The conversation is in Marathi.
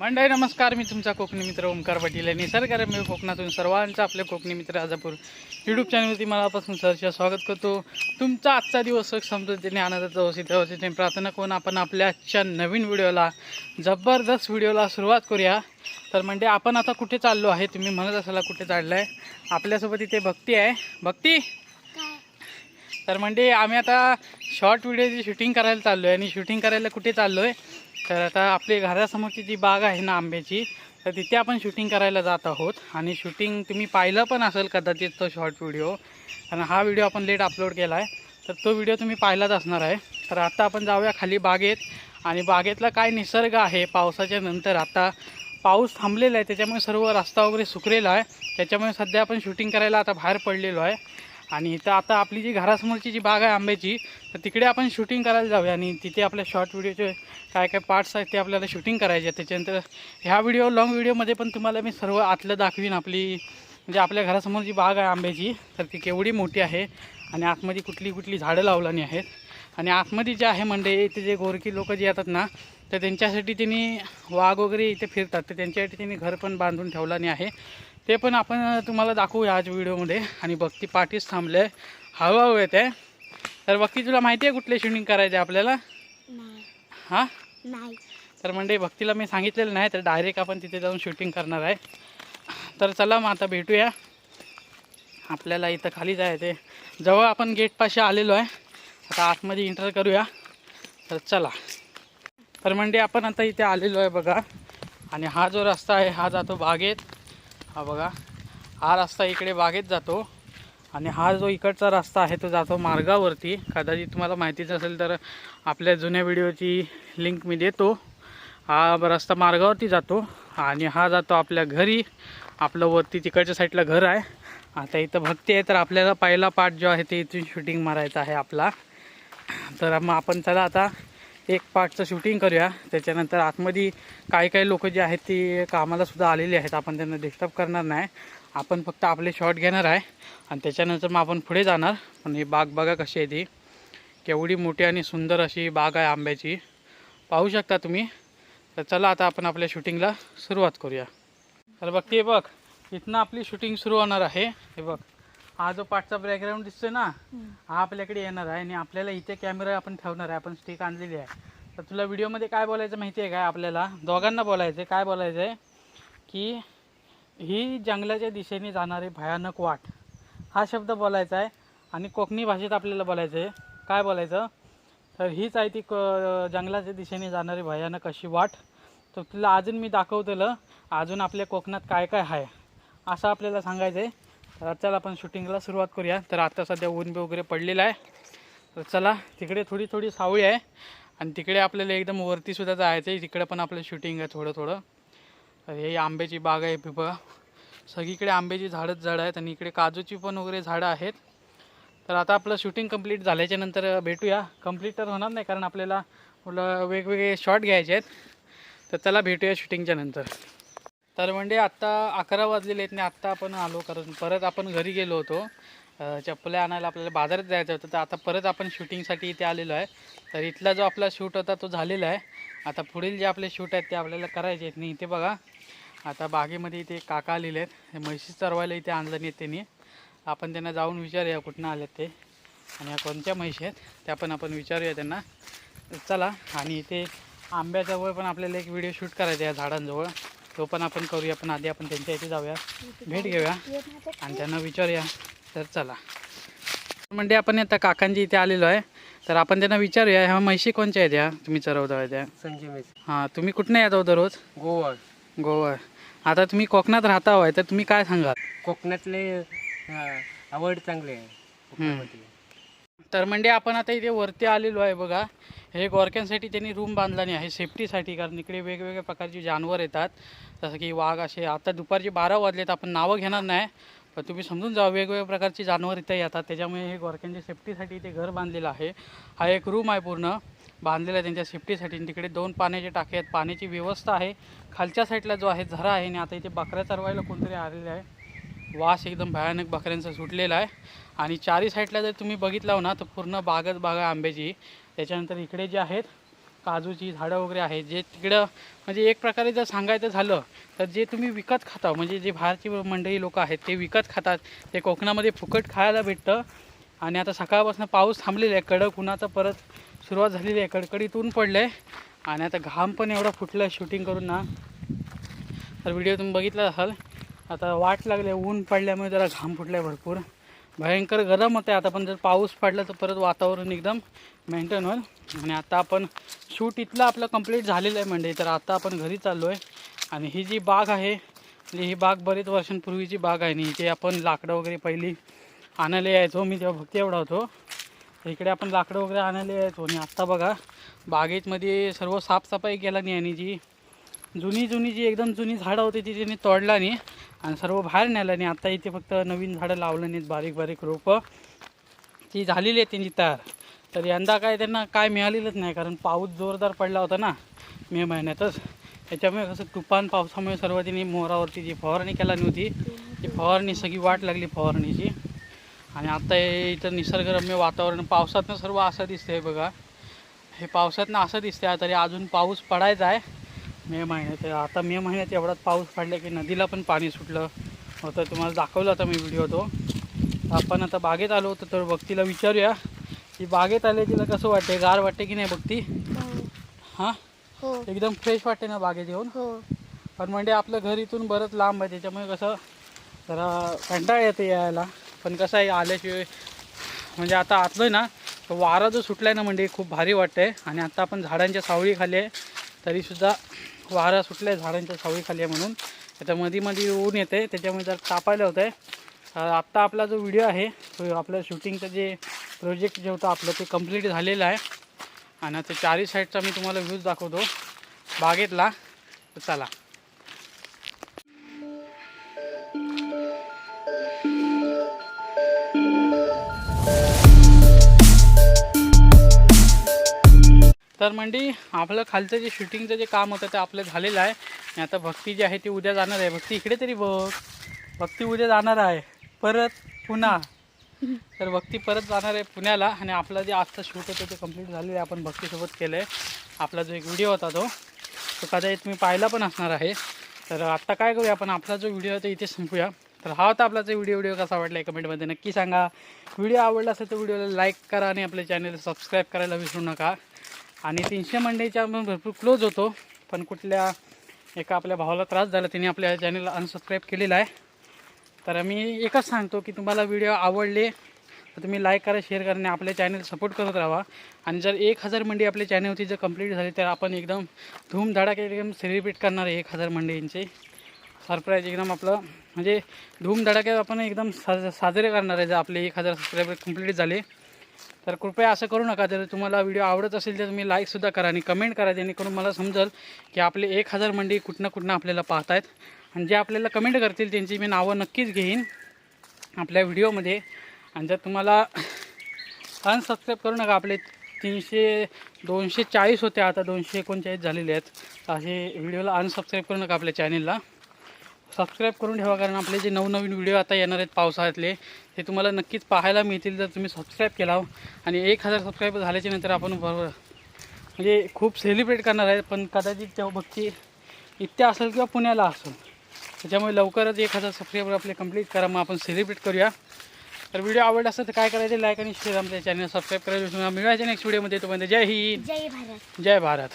मंडळी नमस्कार. मी तुमचा कोकणी मित्र ओंकार पाटील आहे निसर्गरम्य कोकणातून सर्वांचं आपले कोकणी मित्र राजापूर यूट्यूब चॅनलवरती मनापासून सहर्ष स्वागत करतो. तुमचा आजचा दिवस सुख समृद्धीने आनंदाचा होसी त्यावरती प्रार्थना करून आपण आपल्या आजच्या नवीन व्हिडिओला जबरदस्त व्हिडिओला सुरुवात करूया. तर म्हणजे आपण आता कुठे चाललो आहे? तुम्ही म्हणत असाल कुठे चाललं आहे आपल्यासोबत इथे भक्ती आहे. भक्ती? तर म्हणजे आम्ही आता शॉर्ट व्हिडिओची शूटिंग करायला चाललो आहे आणि शूटिंग करायला कुठे चाललो आहे तर आता आपली घरासमोरची जी बाग आहे ना आंब्याची तर तिथे आपण शूटिंग करायला जात आहोत. आणि शूटिंग तुम्ही पाहिलं पण असेल कदाचित तो शॉर्ट व्हिडिओ आणि हा व्हिडिओ आपण लेट अपलोड केला आहे तर तो व्हिडिओ तुम्ही पाहिलाच असणार आहे. तर आता आपण जाऊया खाली बागेत. आणि बागेतला काय निसर्ग आहे पावसाच्या नंतर? आता पाऊस थांबलेला आहे त्याच्यामुळे सर्व रस्ता वगैरे सुकलेला आहे. त्याच्यामुळे सध्या आपण शूटिंग करायला आता बाहेर पडलेलो आहे. आणि इथं आता आपली जी घरासमोरची जी बाग आहे आंब्याची तर तिकडे आपण शूटिंग करायला जाऊया आणि तिथे आपल्या शॉर्ट व्हिडिओचे काय काय पार्ट्स आहेत ते आपल्याला शूटिंग करायचे त्याच्यानंतर ह्या व्हिडिओ लॉंग व्हिडिओमध्ये पण तुम्हाला मी सर्व आतलं दाखवीन आपली म्हणजे आपल्या घरासमोर जी बाग आहे आंब्याची तर ती केवढी मोठी आहे आणि आतमध्ये कुठली कुठली झाडं लावलानी आहेत. आणि आतमध्ये जे आहे म्हणजे इथे जे गोरकी लोक जे येतात ना तर त्यांच्यासाठी त्यांनी वाघ वगैरे इथे फिरतात तर त्यांच्यासाठी त्यांनी घर पण बांधून ठेवलं आहे. ते पण आपण तुम्हाला दाखवूया आज व्हिडिओमध्ये. आणि भक्ती पाठीच थांबले. हळूहळू येत. तर भक्ती तुला माहिती आहे कुठले शूटिंग करायचे आपल्याला? हां? नाही. तर म्हणजे भक्तीला मी सांगितलेलं नाही तर डायरेक्ट आपण तिथे जाऊन शूटिंग करणार आहे. तर चला मग आता भेटूया. आपल्याला इथं खाली जायचं आहे जवळ आपण गेटपाशी आलेलो आहे. आता आतमध्ये एंटर करूया. तर चला. तर म्हणजे आपण आता इथे आलेलो आहे बघा. आणि हा जो रस्ता आहे हा जातो बागेत. हा बघा हा रस्ता इकडे बागेत जातो आणि हा जो इकडचा रस्ता आहे तो जातो मार्गावरती. कदाचित तुम्हाला माहितीच असेल तर आपल्या जुन्या व्हिडिओची लिंक मी देतो. हा रस्ता मार्गावरती जातो आणि हा जातो आपल्या घरी. आपलं वरती तिकडच्या साईडला घर आहे. आता इथं भक्ती आहे तर आपल्याला पहिला पार्ट जो आहे ते इथून शूटिंग मारायचा आहे आपला. तर मग आपण चला आता एक पार्टचं शूटिंग करूया. त्याच्यानंतर आतमध्ये काही काही लोक जे आहेत ती कामाला सुद्धा आहेत. आपण त्यांना डिस्टर्ब करणार नाही. आपण फक्त आपले शॉट घेणार आहे. आणि त्याच्यानंतर मग आपण पुढे जाणार. पण ही बाग बघा कशी आहे ती. केवढी मोठी आणि सुंदर अशी बाग आहे आंब्याची. पाहू शकता तुम्ही. तर चला आता आपण आपल्या शूटिंगला सुरुवात करूया. तर बघ ते बघ. इथनं आपली शूटिंग सुरू होणार आहे. हे बघ. हा जो पाठचा बॅकग्राऊंड दिसतोय ना? हा आपल्याकडे येणार आहे आणि आपल्याला इथे कॅमेरा आपण ठेवणार आहे. आपण स्टिक आणलेली आहे. तर तुला व्हिडिओमध्ये काय बोलायचं माहिती आहे काय आपल्याला? दोघांना बोलायचं आहे काय बोलायचं आहे की ही जंगलाच्या दिशेने जाणारी भयानक वाट. हा शब्द बोलायचा आहे आणि कोकणी भाषेत आपल्याला बोलायचं आहे काय बोलायचं? तर हीच आहे ती क जंगलाच्या दिशेने जाणारी भयानक अशी वाट. तर तुला अजून मी दाखवतेलं अजून आपल्या कोकणात काय काय आहे? असं आपल्याला सांगायचं आहे तर चला आपण शूटिंगला सुरुवात करूया. तर आता सध्या ऊन बी वगैरे पडलेलं आहे. तर चला तिकडे थोडी थोडी सावळी आहे. आणि तिकडे आपल्याला एकदम वरतीसुद्धा जायचं आहे तिकडे पण आपलं शूटिंग आहे थोडं थोडं. तर हे आंब्याची बाग आहे हे बघा. सगळीकडे आंब्याची झाडंच झाडं आहेत आणि इकडे काजूची पण वगैरे झाडं आहेत. तर आता आपलं शूटिंग कंप्लीट झाल्याच्यानंतर भेटूया. कंप्लीट तर होणार नाही कारण आपल्याला मुलं वेगवेगळे शॉट घ्यायचे आहेत. तर चला भेटूया शूटिंगच्या नंतर. तर म्हणजे आत्ता अकरा वाजलेले आहेत आणि आत्ता आपण आलो कारण परत आपण घरी गेलो होतो. चप्पल्या आणायला आपल्याला बाजारात जायचं होतं तर आता परत आपण शूटिंगसाठी इथे आलेलो आहे. तर इथला जो आपला शूट होता तो झालेला आहे. आता पुढील जे आपले शूट आहेत ते आपल्याला करायचे आहेत. नाही इथे बघा आता बागेमध्ये इथे काका आलेले आहेत. हे म्हशी चरवायला इथे आणलं नाही त्यांनी. आपण त्यांना जाऊन विचारूया कुठनं आलेत ते. आणि या कोणत्या म्हशी आहेत त्या पण आपण विचारूया त्यांना. चला आणि इथे आंब्याजवळ पण आपल्याला एक व्हिडिओ शूट करायचा आहे या झाडांजवळ. तो पण आपण करूया पण आधी आपण त्यांच्या इथे जाऊया. भेट घेऊया. आणि त्यांना विचारूया. तर चला. म्हणजे आपण आता काकांची इथे आलेलो आहे. तर आपण त्यांना विचारूया ह्या म्हशी कोणत्या आहेत या? तुम्ही चरवता त्या संजय मेस हां तुम्ही कुठनं येतो दररोज? गोवा गोवा आता तुम्ही कोकणात राहता होय तर तुम्ही काय सांगाल? कोकणातले आवड चांगली आहे. तर म्हणजे आपण आता इथे वरती आलेलो आहे बघा. हे गोरक्यांसाठी त्यांनी रूम बांधलानी आहे. सेफ्टीसाठी कारण इकडे वेगवेगळ्या प्रकारची जानवर येतात. जसं की वाघ असे आता दुपारचे बारा वाजलेत आपण नावं घेणार नाही. पण तुम्ही समजून जा वेगवेगळ्या प्रकारची जानवर इथे येतात. त्याच्यामुळे हे गोरक्यांच्या सेफ्टीसाठी इथे घर बांधलेलं आहे. हा एक रूम आहे पूर्ण. बांधलेला आहे त्यांच्या सेफ्टीसाठी तिकडे दोन पाण्याचे टाके आहेत. पाण्याची व्यवस्था आहे. खालच्या साईडला जो आहे झरा आहे. आणि आता इथे बकऱ्या चरवायला कोणतरी आलेलं आहे. वास एकदम भयानक बकऱ्यांचा सुटलेला आहे. आणि चारी साईडला जर तुम्ही बघितला ना तर पूर्ण बागच बाग आहे आंब्याची. त्याच्यानंतर इकडे जे आहेत काजूची झाडं वगैरे आहेत जे तिकडं म्हणजे एक प्रकारे जर सांगायचं झालं तर जे तुम्ही विकत खाता म्हणजे जे बाहेरची मंडळी लोक आहेत ते विकत खातात. ते कोकणामध्ये फुकट खायला भेटतं. आणि आता सकाळपासून पाऊस थांबलेला आहे कडक उन्हाचं परत सुरुवात झालेली आहे कडकडीत ऊन पडलं आहे आणि आता घाम पण एवढा फुटला आहे शूटिंग करून ना. तर व्हिडिओ तुम्ही बघितला असाल आता वाट लागली ऊन पडल्यामुळे जरा घाम फुटला आहे भरपूर. भयंकर गरम होतं आता पण जर पाऊस पडला तर परत वातावरण एकदम मेंटेन होईल. आणि आता आपण शूट इथलं आपलं कंप्लीट झालेलं आहे म्हणजे तर आता आपण घरी चाललो आहे आणि ही जी बाग आहे म्हणजे ही बाग बरेच वर्षांपूर्वीची बाग आहे. आणि इथे आपण लाकडं वगैरे पहिली आणायला यायचो. मी तेव्हा भक्ती एवढा होतो. इकडे आपण लाकडं वगैरे आणायला यायचो. आणि आत्ता बघा बागेतमध्ये सर्व साफसफाई केला नाही. आणि जी जुनी जुनी जी एकदम जुनी झाडं होती ती तिने तोडला नाही. आणि सर्व बाहेर नेलं नाही. आता इथे फक्त नवीन झाडं लावलं नाहीत. बारीक बारीक रोपं. ती झालेली आहे त्यांची तयार. तर यंदा काय त्यांना काय मिळालेलंच नाही. कारण पाऊस जोरदार पडला होता ना मे महिन्यातच. त्याच्यामुळे कसं तुफान पावसामुळे सर्व तिने मोरावरती जी फवारणी केला नव्हती ती फवारणी सगळी वाट लागली फवारणीची. आणि आता इथं निसर्गरम्य वातावरण पावसातनं सर्व असं दिसतंय बघा. हे पावसातनं असं दिसतंय तरी अजून पाऊस पडायचा आहे. मे महिन्यात आता मे महिन्यात एवढाच पाऊस पडला की नदीला पण पाणी सुटलं. होतं तुम्हाला दाखवलं होता मी व्हिडिओ तो. आपण आता बागेत आलो होतो तर भक्तीला विचारूया की बागेत आले तिला कसं वाटते गार वाटते की नाही भक्ती? हां? हो. एकदम फ्रेश वाटते ना बागेत येऊन? हो. पण म्हणजे आपलं घर इथून बरंच लांब आहे त्याच्यामुळे कसं जरा कंटाळा येते यायला. पण कसं आहे आल्याशिवाय म्हणजे आता आतलं आहे ना वारा जो सुटला आहे ना म्हणजे खूप भारी वाटतंय. आणि आता आपण झाडांच्या सावळी खाली आहे तरीसुद्धा वारा सुटला आहे झाडांच्या सावळीखाली आहे म्हणून. त्याच्या मधी मध्ये ऊन येते त्याच्यामुळे जर तापायला होतं आहे आत्ता आपला जो व्हिडिओ आहे तो आपल्या शूटिंगचं जे प्रोजेक्ट जे होतं आपलं ते कंप्लीट झालेलं आहे. आणि आता चारही साईडचा मी तुम्हाला व्ह्यूज दाखवतो. बागेतला चला. तर मंडी आपलं खालचं जे शूटिंगचं जे काम होतं ते आपलं झालेलं आहे. आणि आता भक्ती जी आहे ती उद्या जाणार आहे. भक्ती इकडे तरी बघ. भक्ती उद्या जाणार आहे. परत पुन्हा. तर भक्ती परत जाणार आहे पुण्याला. आणि आपला जे आजचं शूट होतं ते कंप्लीट झालेलं आहे. आपण भक्तीसोबत केलं आहे आपला जो एक व्हिडिओ होता तो. तो कदाचित तुम्ही पाहिला पण असणार आहे. तर आत्ता काय करूया आपण? आपला जो व्हिडिओ होता इथे संपूया. तर हा होता आपला जो व्हिडिओ व्हिडिओ कसा वाटला आहे कमेंटमध्ये नक्की सांगा. व्हिडिओ आवडला असेल तर व्हिडिओला लाईक करा आणि आपल्या चॅनलला सबस्क्राईब करायला विसरू नका. आणि तीनशे मंडईच्या आपण भरपूर क्लोज होतो पण कुठल्या एका आपल्या भावाला त्रास झाला तिने आपल्या चॅनलला अनसबस्क्राईब केलेला आहे. तर मी एकच सांगतो की तुम्हाला व्हिडिओ आवडले तर तुम्ही लाईक करा शेअर करा आणि आपल्या चॅनल सपोर्ट करत राहा. आणि जर एक हजार मंडी आपल्या चॅनलवरती जर कंप्लीट झाली तर आपण एकदम धूमधडाके एकदम सेलिब्रेट करणार आहे एक हजार मंडईंचे. सरप्राईज एकदम आपलं म्हणजे धूमधडाक्यात आपण एकदम साज साजरे करणार आहे जर आपले एक हजार सबस्क्रायबर कंप्लीट झाले. तर कृपया असं करू नका जर तुम्हाला व्हिडिओ आवडत असेल तर तुम्ही लाईकसुद्धा करा आणि कमेंट करा जेणेकरून मला समजेल की आपले एक हजार मंडी कुठनं कुठनं आपल्याला पाहत आहेत आणि जे आपल्याला कमेंट करतील त्यांची मी नावं नक्कीच घेईन आपल्या व्हिडिओमध्ये. आणि जर तुम्हाला अनसबस्क्राईब करू नका आपले तीनशे दोनशे चाळीस होते आता दोनशे एकोणचाळीस झालेले आहेत. असे व्हिडिओला अनसबस्क्राईब करू नका आपल्या चॅनलला सबस्क्राईब करून ठेवा कारण आपले जे नवनवीन व्हिडिओ आता येणार आहेत पावसाळ्यातले ते तुम्हाला नक्कीच पाहायला मिळतील जर तुम्ही सबस्क्राईब केला हो. आणि एक हजार सबस्क्राईब झाल्याच्यानंतर आपण बरोबर म्हणजे खूप सेलिब्रेट करणार आहे पण कदाचित तेव्हा बघती इथे असेल किंवा पुण्याला असेल त्याच्यामुळे लवकरच एक हजार सबस्क्राईबर आपले कंप्लीट करा मग आपण सेलिब्रेट करूया. तर व्हिडिओ आवडला असेल तर काय करायचं लाईक आणि शेअर आपल्या चॅनल सबस्क्राईब करायला. मिळायच्या नेक्स्ट व्हिडिओमध्ये तोपर्यंत जय हिंद. जय भारत. जय भारत.